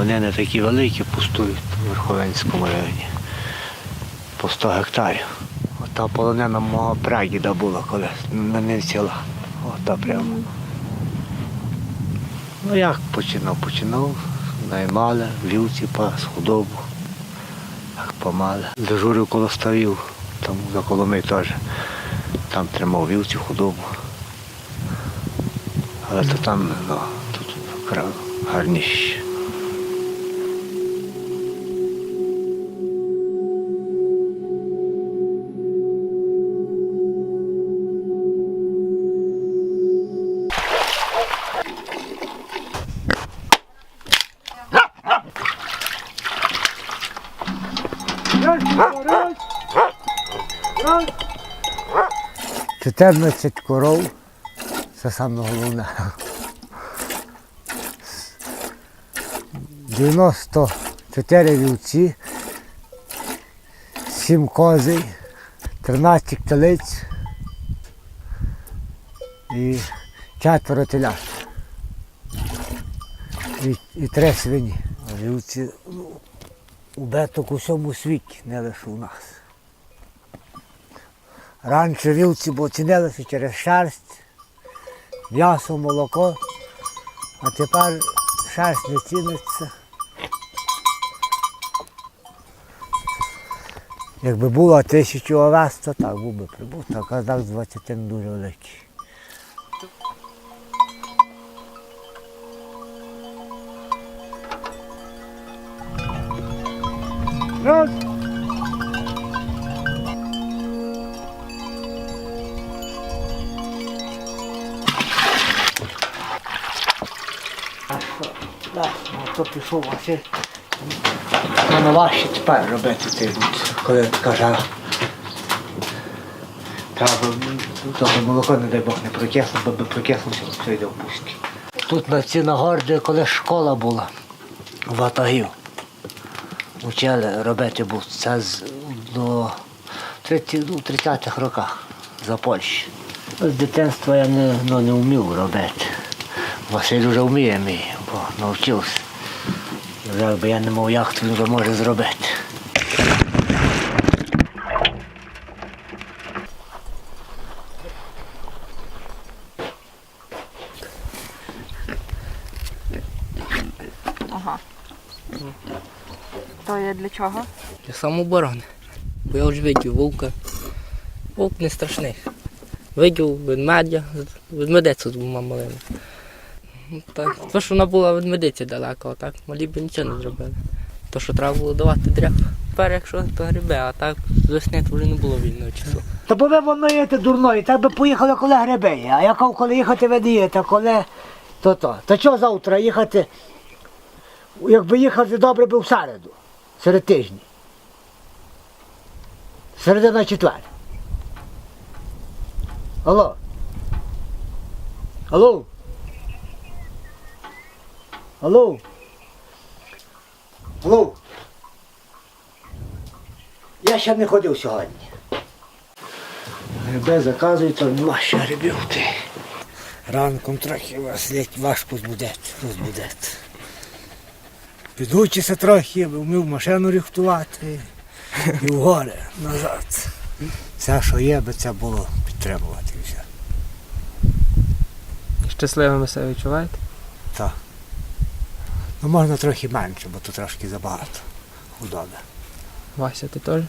полонини такі великі пустують в Верховенському районі. По 100 гектарів. Ота полонина мого прадіда була колись, на не села. Ота прямо. Ну як починав? Починав, наймали, вівці пас, худобу. Так помали. Дежурив коло ставів, там за Коломи теж. Там тримав вівці, худобу. Але то там, ну, тут гарніше. Чотирнадцять коров. Це саме головне. 94 вівці, 7 козей, 13 телиць і четверо телят. І, і три свині. Вівці ну, убиток у всьому світі, не лише у нас. Раніше вівці бо через шерсть, м'ясо, молоко, а тепер шерсть не ціниться. Якби було тисячу овес, то так був би прибуток, а так з 20 дуже великий. Раз. Так, ну, то пішов Василь. Воно важче тепер робити бут, коли така жара. Треба, того молоко, не дай Бог, не прокисло, бо би прокислося, все йде в пустки. Тут на ці нагорди, коли школа була, ватагів. Учили робити бут. Це до 30, ну, 30-х роках за Польщі. З дитинства я не, ну, не вмів робити. Василь вже вміє мій, бо навчився. Якби я не мав як, він вже може зробити. То є для чого? Для самооборони. Бо я вже видів вовка. Вовк не страшний. Видів ведмедя, ведмедицю з двома малими. Ну, Так, то, що вона була ведмедиця далеко, так малі б нічого не зробили. То, що треба було давати дряб. Тепер, якщо то гриби, а так з весни то вже не було вільного часу. Та бо ви воно є дурної, так би поїхали, коли гриби є. А я кажу, коли їхати ви не їдете, коли то то. Та чого завтра їхати? Якби їхати добре би в середу, серед тижні. Середина четвер. Алло. Алло. Алло. Алло. Я ще не ходив сьогодні. Гриби заказують, то нема ще грибів. Ранком трохи вас ледь важко збудеться, розбудеться. Підучися трохи, вмів машину рихтувати і в гори назад. Все, що є, би це було підтримувати і все. Щасливими себе відчуваєте? Так. Ну можна трохи менше, бо тут трошки забагато худоби. Вася, ти теж?